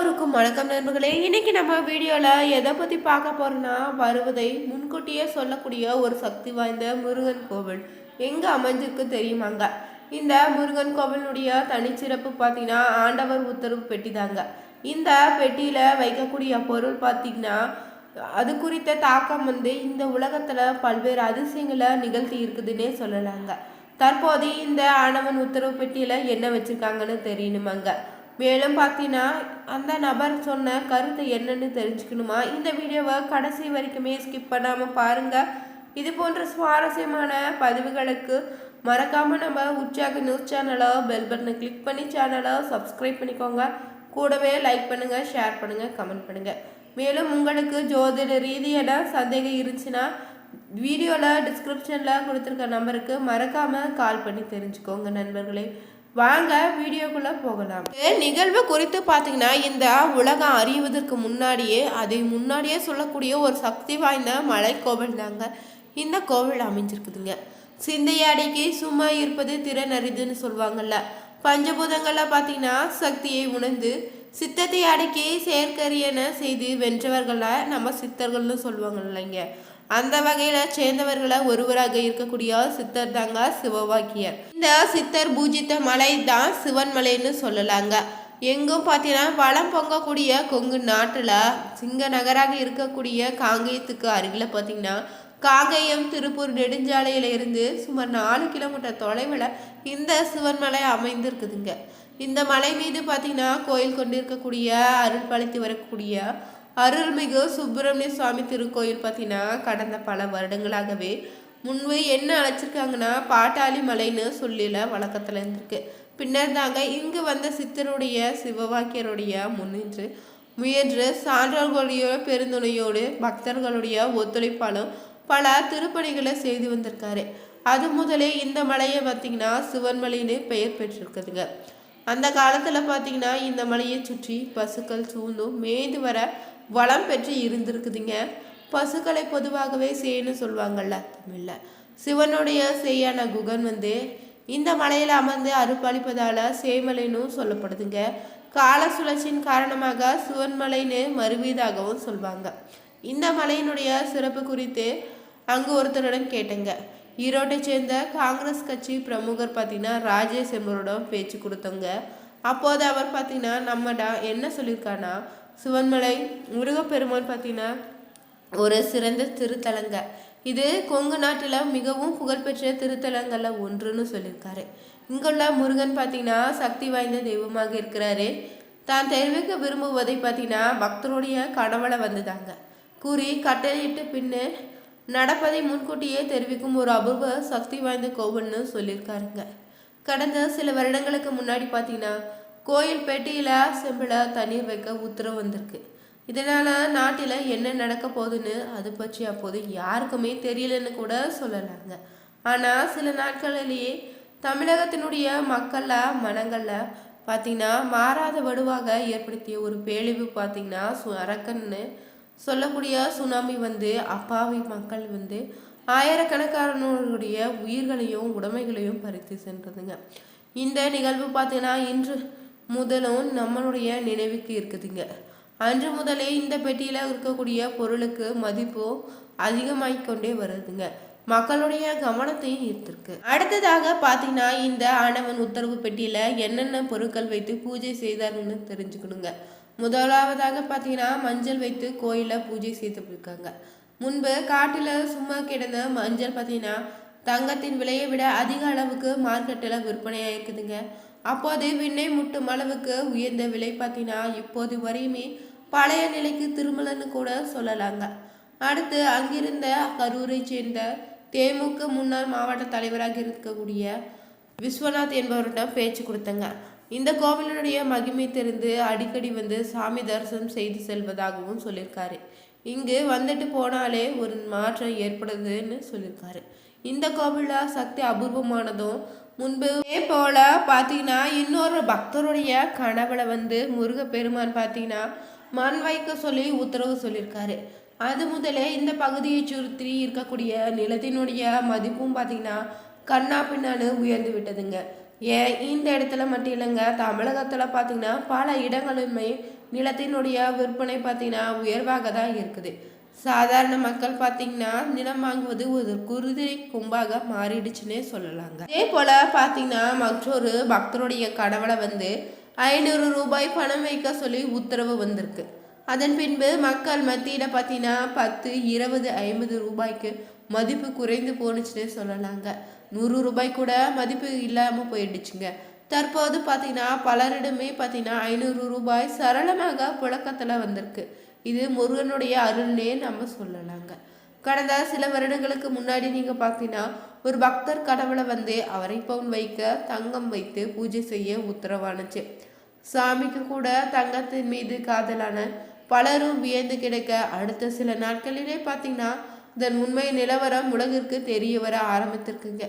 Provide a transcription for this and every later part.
எல்லோருக்கும் வணக்கம் நண்பர்களே. இன்றைக்கி நம்ம வீடியோவில் எதை பற்றி பார்க்க போகிறோன்னா வருவதை முன்கூட்டியே சொல்லக்கூடிய ஒரு சக்தி வாய்ந்த முருகன் கோவில் எங்கே அமைஞ்சிருக்கு தெரியுமாங்க? இந்த முருகன் கோவிலுடைய தனிச்சிறப்பு பார்த்தீங்கன்னா ஆண்டவர் உத்தரவு பெட்டி தாங்க. இந்த பெட்டியில் வைக்கக்கூடிய பொருள் பார்த்தீங்கன்னா அது குறித்த தாக்கம் வந்து இந்த உலகத்தில் பல்வேறு அதிசயங்களை நிகழ்த்தி இருக்குதுன்னே சொல்லலாங்க. தற்போது இந்த ஆணவன் உத்தரவு பெட்டியில் என்ன வச்சுருக்காங்கன்னு தெரியணுமாங்க? மேலும் பார்த்தீங்கன்னா அந்த நபர் சொன்ன கருத்து என்னன்னு தெரிஞ்சுக்கணுமா? இந்த வீடியோவை கடைசி வரைக்குமே ஸ்கிப் பண்ணாமல் பாருங்கள் இது போன்ற சுவாரஸ்யமான பதிவுகளுக்கு மறக்காமல் நம்ம உற்சாக நியூஸ் சேனலை பெல் பட்டனை கிளிக் பண்ணி சேனலை சப்ஸ்கிரைப் பண்ணிக்கோங்க. கூடவே லைக் பண்ணுங்கள் ஷேர் பண்ணுங்கள் கமெண்ட் பண்ணுங்கள் மேலும் உங்களுக்கு ஜோதிட ரீதியான சந்தேகம் இருந்துச்சுன்னா வீடியோவில் டிஸ்கிரிப்ஷனில் கொடுத்துருக்க நம்பருக்கு மறக்காமல் கால் பண்ணி தெரிஞ்சுக்கோங்க நண்பர்களே. வாங்க வீடியோக்குள்ளே போகலாம். நிகழ்வு குறித்து பார்த்தீங்கன்னா இந்த உலகம் அறிவதற்கு முன்னாடியே அதை முன்னாடியே சொல்லக்கூடிய ஒரு சக்தி வாய்ந்த மலை கோவில் தாங்க இந்த கோவில் அமைஞ்சிருக்குதுங்க. சிந்தையாடிக்கு சும்மா இருப்பது திறன் அறிதுன்னு சொல்லுவாங்கல்ல. பஞ்சபூதங்களில் பார்த்தீங்கன்னா சக்தியை உணர்ந்து சித்தத்தை அடக்கி செயற்கரியன செய்து வென்றவர்களை நம்ம சித்தர்கள்னு சொல்லுவாங்க இல்லைங்க. அந்த வகையில் சேர்ந்தவர்களை ஒருவராக இருக்கக்கூடிய சித்தர் தாங்க சிவவாக்கியர். இந்த சித்தர் பூஜித்த மலை தான் சிவன் மலைன்னு சொல்லலாங்க. எங்கும் பார்த்தீங்கன்னா வளம் பொங்கக்கூடிய கொங்கு நாட்டில் சிங்க நகராக இருக்கக்கூடிய காங்கேயத்துக்கு அருகில் பார்த்தீங்கன்னா காங்கேயம் திருப்பூர் நெடுஞ்சாலையில இருந்து சுமார் நாலு கிலோமீட்டர் தொலைவில் இந்த சிவன் மலை அமைந்திருக்குதுங்க. இந்த மலை மீது பார்த்தீங்கன்னா கோயில் கொண்டிருக்கக்கூடிய அருள் பழித்து வரக்கூடிய அருள்மிகு சுப்பிரமணிய சுவாமி திருக்கோயில் பார்த்தீங்கன்னா கடந்த பல வருடங்களாகவே முன்பு என்ன அழைச்சிருக்காங்கன்னா பாட்டாளி மலைன்னு சொல்லில வழக்கத்தில் இருந்திருக்கு. பின்னர் தாங்க இங்கு வந்த சித்தருடைய சிவவாக்கியருடைய முன்னின்று முயன்று சான்றோர்களுடைய பெருந்துணையோடு பக்தர்களுடைய ஒத்துழைப்பாலும் பல திருப்பணிகளை செய்து வந்திருக்காரு. அது முதலே இந்த மலையை பார்த்தீங்கன்னா சிவன்மலைன்னு பெயர் பெற்றிருக்குதுங்க. அந்த காலத்தில் பார்த்தீங்கன்னா இந்த மலையை சுற்றி பசுக்கள் சூழ்ந்தும் மேய்ந்து வர வளம் பெற்று இருந்திருக்குதுங்க. பசுக்களை பொதுவாகவே செய்யன்னு சொல்லுவாங்கள்ல தமிழில். சிவனுடைய செய்யான குகன் வந்து இந்த மலையில் அமர்ந்து அருப்பளிப்பதால் சேமலைன்னு சொல்லப்படுதுங்க. கால சுழற்சியின் காரணமாக சிவன்மலைன்னு மறுவீதாகவும் சொல்லுவாங்க இந்த மலையினுடைய சிறப்பு குறித்து அங்கு ஒருத்தருடன் கேட்டேங்க. ஈரோட்டை சேர்ந்த காங்கிரஸ் கட்சி பிரமுகர் பார்த்தீங்கன்னா ராஜேஷ் என்பவரிடம் பேச்சு கொடுத்தோங்க. அப்போது அவர் பார்த்தீங்கன்னா நம்மடா என்ன சொல்லியிருக்காருன்னா சிவன்மலை முருகப்பெருமான் பார்த்தீங்கன்னா ஒரு சிறந்த திருத்தலங்க. இது கொங்கு நாட்டில் மிகவும் புகழ்பெற்ற திருத்தலங்களில் ஒன்றுன்னு சொல்லியிருக்காரு. இங்குள்ள முருகன் பார்த்தீங்கன்னா சக்தி வாய்ந்த தெய்வமாக இருக்கிறாரு. தான் தெரிவிக்க விரும்புவதை பார்த்தீங்கன்னா பக்தருடைய கனவளை வந்துதாங்க. கூறி கட்டளையிட்டு பின்னு நடப்பதை முன்கூட்டியே தெரிவிக்கும் ஒரு அபூர்வ சக்தி வாய்ந்த கோவில்னு சொல்லியிருக்காருங்க. கடந்த சில வருடங்களுக்கு முன்னாடி பார்த்தீங்கன்னா கோயில் பெட்டியில் செம்பில் தண்ணீர் வைக்க உத்தரவு வந்திருக்கு. இதனால் நாட்டில் என்ன நடக்க போகுதுன்னு அது பற்றி அப்போது யாருக்குமே தெரியலன்னு கூட சொல்லலாங்க. ஆனால் சில நாட்களிலேயே தமிழகத்தினுடைய மக்களில் மனங்களில் பார்த்தீங்கன்னா மாறாத வடுவாக ஏற்படுத்திய ஒரு பேழிவு பார்த்தீங்கன்னா சு அரக்கன்னு சொல்லக்கூடிய சுனாமி வந்து அப்பாவி மக்கள் வந்து ஆயிரக்கணக்கானவர்களுடைய உயிர்களையும் உடைமைகளையும் பறித்து சென்றதுங்க. இந்த நிகழ்வு பார்த்திங்கன்னா இன்று முதலும் நம்மளுடைய நினைவுக்கு இருக்குதுங்க. அன்று முதலே இந்த பெட்டியில் இருக்கக்கூடிய பொருளுக்கு மதிப்பு அதிகமாகிக்கொண்டே வருதுங்க. மக்களுடைய கவனத்தையும் ஈர்த்திருக்கு. அடுத்ததாக பார்த்தீங்கன்னா இந்த ஆணவன் உத்தரவு பெட்டியில் என்னென்ன பொருட்கள் வைத்து பூஜை செய்தாருன்னு தெரிஞ்சுக்கணுங்க. முதலாவதாக பார்த்தீங்கன்னா மஞ்சள் வைத்து கோயிலில் பூஜை செய்துருக்காங்க. முன்பு காட்டில் சும்மா கிடந்த மஞ்சள் பார்த்தீங்கன்னா தங்கத்தின் விலையை விட அதிக அளவுக்கு மார்க்கெட்டில் விற்பனையாக இருக்குதுங்க அப்போது விண்ணை முட்டும் அளவுக்கு உயர்ந்த விலை பார்த்தீங்கன்னா இப்போது வரையுமே பழைய நிலைக்கு திருமலன்னு கூட சொல்லலாங்க. அடுத்து அங்கிருந்த கரூரை சேர்ந்த தேமுக முன்னாள் மாவட்ட தலைவராக இருக்கக்கூடிய விஸ்வநாத் என்பவரிடம் பேச்சு கொடுத்தங்க. இந்த கோவிலுடைய மகிமை தெரிந்து அடிக்கடி வந்து சாமி தரிசனம் செய்து செல்வதாகவும் சொல்லியிருக்காரு இங்கு வந்துட்டு போனாலே ஒரு மாற்றம் ஏற்படுதுன்னு சொல்லியிருக்காரு இந்த கோவிலில் சக்தி அபூர்வமானதும் முன்பு போல பார்த்தீங்கன்னா இன்னொரு பக்தருடைய கனவுல வந்து முருகப்பெருமான் பார்த்தீங்கன்னா மண் வைக்க சொல்லி உத்தரவு சொல்லியிருக்காரு. அது முதலே இந்த பகுதியை சுற்றி இருக்கக்கூடிய நிலத்தினுடைய மதிப்பும் பார்த்தீங்கன்னா கண்ணா பின்னான்னு உயர்ந்து விட்டதுங்க. ஏன்? இந்த இடத்துல மட்டும் இல்லைங்க. தமிழகத்தில் பார்த்தீங்கன்னா பல இடங்களுமே நிலத்தினுடைய விற்பனை பார்த்தீங்கன்னா உயர்வாக தான் இருக்குது. சாதாரண மக்கள் பார்த்தீங்கன்னா நிலம் வாங்குவது ஒரு குருதிரை கும்பாக மாறிடுச்சுன்னே சொல்லலாங்க. அதே போல பார்த்தீங்கன்னா மற்றொரு பக்தருடைய கடவுளை வந்து ஐநூறு ரூபாய் பணம் வைக்க சொல்லி உத்தரவு வந்திருக்கு. அதன் பின்பு மக்கள் மத்தியில் பார்த்தீங்கன்னா பத்து இருபது ஐம்பது ரூபாய்க்கு மதிப்பு குறைந்து போணுச்சுன்னே சொல்லலாங்க. நூறு ரூபாய் கூட மதிப்பு இல்லாமல் போயிடுச்சுங்க. தற்போது பார்த்தீங்கன்னா பலரிடமே பார்த்தீங்கன்னா ஐநூறு ரூபாய் சரளமாக புழக்கத்தில் வந்திருக்கு. இது முருகனுடைய அருள்னே நம்ம சொல்லலாங்க. கடந்த சில வருடங்களுக்கு முன்னாடி நீங்கள் பார்த்தீங்கன்னா ஒரு பக்தர் கடவுளை வந்து அவரை பவுன் வைக்க தங்கம் வைத்து பூஜை செய்ய உத்தரவானுச்சு. சாமிக்கு கூட தங்கத்தின் மீது காதலான பலரும் வியந்து கிடக்க அடுத்த சில நாட்களிலே பார்த்தீங்கன்னா இதன் உண்மை நிலவரம் உலகிற்கு தெரிய வர ஆரம்பித்திருக்குங்க.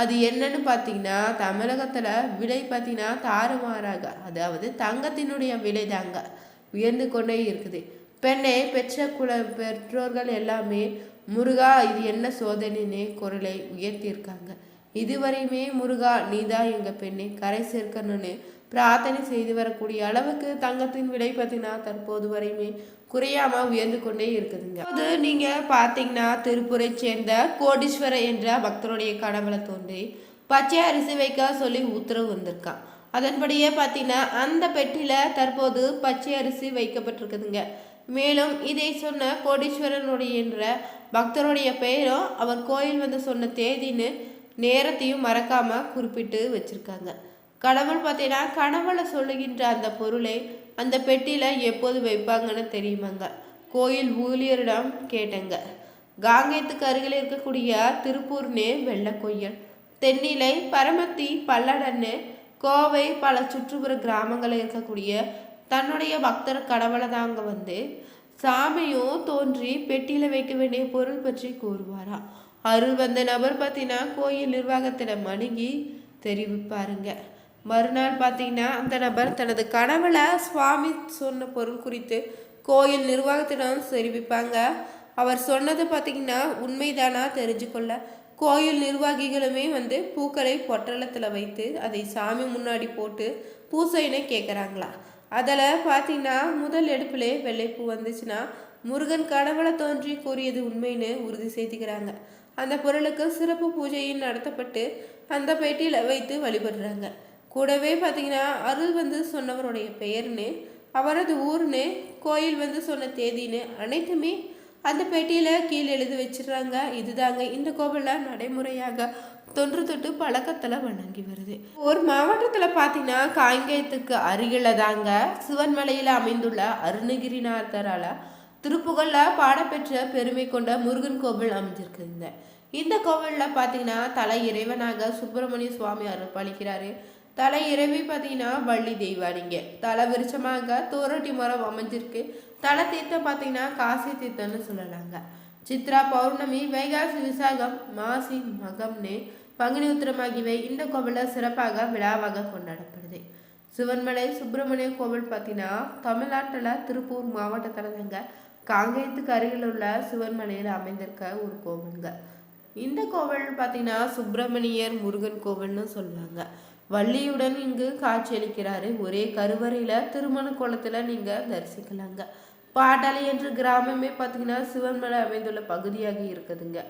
அது என்னன்னு பார்த்தீங்கன்னா தமிழகத்தில் விலை பார்த்தீங்கன்னா தாறுமாறாக அதாவது தங்கத்தினுடைய விலை தாங்க உயர்ந்து கொண்டே இருக்குது. பெண்ணை பெற்ற குல பெற்றோர்கள் எல்லாமே முருகா இது என்ன சோதனைன்னு குரலை உயர்த்தியிருக்காங்க. இதுவரையுமே முருகா நீதான் எங்கள் பெண்ணை கரை சேர்க்கணும்னு பிரார்த்தனை செய்து வரக்கூடிய அளவுக்கு தங்கத்தின் விலை பார்த்தீங்கன்னா தற்போது வரையுமே குறையாம உயர்ந்து கொண்டே இருக்குதுங்க. அது நீங்க பார்த்தீங்கன்னா திருப்பூரை சேர்ந்த கோடீஸ்வரர் என்ற பக்தருடைய கடவுளை தோன்றி பச்சை அரிசி வைக்க சொல்லி உத்தரவு வந்திருக்கான். அதன்படியே பார்த்தீங்கன்னா அந்த பெட்டியில் தற்போது பச்சை அரிசி வைக்கப்பட்டிருக்குதுங்க. மேலும் இதை சொன்ன கோடீஸ்வரனுடைய என்ற பக்தருடைய பெயரும் அவர் கோயில் வந்து சொன்ன தேதின்னு நேரத்தையும் மறக்காம குறிப்பிட்டு வச்சிருக்காங்க. கடவுள் பார்த்தீங்கன்னா கனவுல சொல்லுகின்ற அந்த பொருளை அந்த பெட்டியில் எப்போது வைப்பாங்கன்னு தெரியுமாங்க? கோயில் ஊழியரிடம் கேட்டேங்க. காங்கேயத்துக்கு அருகில் இருக்கக்கூடிய திருப்பூர்னே வெள்ளக்கொய்யல். தென்னிலை பரமத்தி பல்லடன்னு கோவை பல சுற்றுப்புற கிராமங்களில் இருக்கக்கூடிய தன்னுடைய பக்தர் கடவுளை தாங்க வந்து சாமியும் தோன்றி பெட்டியில் வைக்க வேண்டிய பொருள் பற்றி கூறுவாரா? அருள் வந்த நபர் பார்த்தீங்கன்னா கோயில் நிர்வாகத்திடம் அணுகி தெரிவிப்பாருங்க மறுநாள் பார்த்தீங்கன்னா அந்த நபர் தனது கனவுல சுவாமி சொன்ன பொருள் குறித்து கோயில் நிர்வாகத்திடம் தெரிவிப்பாங்க. அவர் சொன்னது பார்த்தீங்கன்னா உண்மைதானா தெரிஞ்சுக்கொள்ள கோயில் நிர்வாகிகளுமே வந்து பூக்களை பொட்டலத்தில் வைத்து அதை சாமி முன்னாடி போட்டு பூசைன்னு கேட்குறாங்களா அதில் பார்த்தீங்கன்னா முதல் எடுப்பிலே வெள்ளைப்பூ வந்துச்சுன்னா முருகன் கடவுளை தோன்றி கூறியது உண்மைன்னு உறுதி செய்துக்கிறாங்க. அந்த பொருளுக்கு சிறப்பு பூஜையும் நடத்தப்பட்டு அந்த பெட்டியில் வைத்து வழிபடுறாங்க. கூடவே பார்த்தீங்கன்னா அருள் வந்து சொன்னவருடைய பெயர்னு அவரது ஊர்னு கோயில் வந்து சொன்ன தேதின்னு அனைத்துமே அந்த பெட்டியில் கீழே எழுதி வச்சிடுறாங்க. இதுதாங்க இந்த கோவிலில் நடைமுறையாக தொன்று தொட்டு பழக்கத்தில் வணங்கி வருது. ஒரு மாவட்டத்தில் பார்த்தீங்கன்னா காங்கேயத்துக்கு அருகில் தாங்க சிவன்மலையில் அமைந்துள்ள அருணகிரிநாதரால் திருப்புகழில் பாடப்பெற்ற பெருமை கொண்ட முருகன் கோவில் அமைஞ்சிருக்குங்க இந்த. கோவிலில் பார்த்தீங்கன்னா தலை இறைவனாக சுப்பிரமணிய சுவாமி அருள்பாலிக்கிறாரு தலை இறைவி பார்த்தீங்கன்னா வள்ளி தெய்வானிங்க தலை விருச்சமாக தோரட்டி மரம் அமைஞ்சிருக்கு. தலை தீர்த்தம் பார்த்தீங்கன்னா காசி தீர்த்தம்னு சொல்லலாங்க. சித்ரா பௌர்ணமி வைகாசி விசாகம் மாசி மகம்னு பங்குனி உத்திரம் ஆகியவை இந்த கோவிலில் சிறப்பாக விழாவாக கொண்டாடப்படுது. சிவன்மலை சுப்பிரமணிய கோவில் பார்த்தீங்கன்னா தமிழ்நாட்டில் திருப்பூர் மாவட்டத்தில் தாங்க காங்கேயத்துக்கு அருகில் உள்ள சிவன்மலையில் அமைந்திருக்க ஒரு கோவிலுங்க. இந்த கோவில் பார்த்தீங்கன்னா சுப்பிரமணியர் முருகன் கோவில்னு சொல்லுவாங்க. வள்ளியுடன் இங்கு காட்சியளிக்கிறாரு. ஒரே கருவறையில் திருமண குளத்தில் நீங்கள் தரிசிக்கலாங்க. பாட்டாளி என்ற கிராமமே பார்த்தீங்கன்னா சிவன்மலை அமைந்துள்ள பகுதியாக இருக்குதுங்க.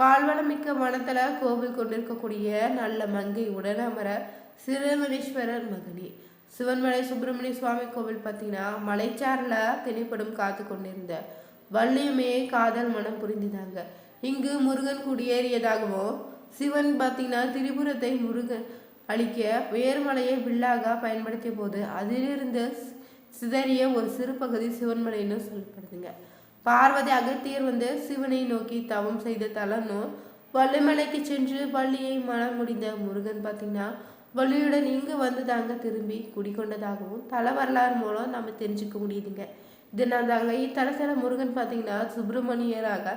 பால்வளமிக்க வனத்தில் கோவில் கொண்டிருக்கக்கூடிய நல்ல மங்கை உடனமர அமர மகனி. சிவன்மலை சுப்பிரமணிய சுவாமி கோவில் பார்த்தீங்கன்னா மலைச்சாரில் திணைப்படும் காத்து கொண்டிருந்த வள்ளியுமே காதல் மனம் புரிந்துதாங்க. இங்கு முருகன் குடியேறியதாகவும் சிவன் பார்த்தீங்கன்னா திரிபுரத்தை முருகன் அழிக்க வேர்மலையை வில்லாக பயன்படுத்திய போது அதிலிருந்து சிதறிய ஒரு சிறு பகுதி சிவன்மலைன்னு சொல்லப்படுதுங்க. பார்வதி அகத்தியர் வந்து சிவனை நோக்கி தவம் செய்த தலனும் வள்ளிமலைக்கு சென்று பள்ளியை மனம் முடிந்த முருகன் பார்த்தீங்கன்னா வள்ளியுடன் இங்கு வந்து தாங்க திரும்பி குடிக்கொண்டதாகவும் தல வரலாறு மூலம் நம்ம தெரிஞ்சுக்க முடியுதுங்க. இதனால் தாங்க இத்தலத்தில் முருகன் பார்த்தீங்கன்னா சுப்பிரமணியராக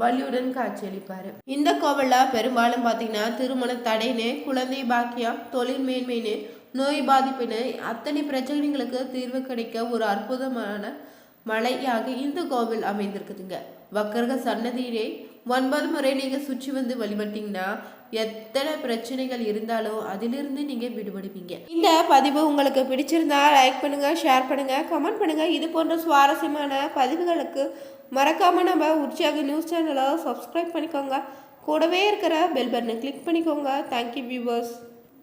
வள்ளியுடன் காட்சியளிப்பார். இந்த கோவிலில் பெரும்பாலும் பார்த்தீங்கன்னா திருமண தடைன்னு குழந்தை பாக்கியம் தொழில் மேன்மைன்னு நோய் பாதிப்புன்னு அத்தனை பிரச்சனைகளுக்கு தீர்வு கிடைக்க ஒரு அற்புதமான மலையாக இந்த கோவில் அமைந்திருக்குதுங்க. வக்கரக சன்னதியிலே ஒன்பது முறை நீங்கள் சுற்றி வந்து வழிபட்டீங்கன்னா எத்தனை பிரச்சனைகள் இருந்தாலும் அதிலிருந்து நீங்கள் விடுபடுவீங்க. இந்த பதிவு உங்களுக்கு பிடிச்சிருந்தா லைக் பண்ணுங்கள் ஷேர் பண்ணுங்கள் கமெண்ட் பண்ணுங்கள் இது போன்ற சுவாரஸ்யமான பதிவுகளுக்கு மறக்காமல் நம்ம உற்சாக நியூஸ் சேனலை சப்ஸ்கிரைப் பண்ணிக்கோங்க. கூடவே இருக்கிற பெல் பட்டனை கிளிக் பண்ணிக்கோங்க. Thank you viewers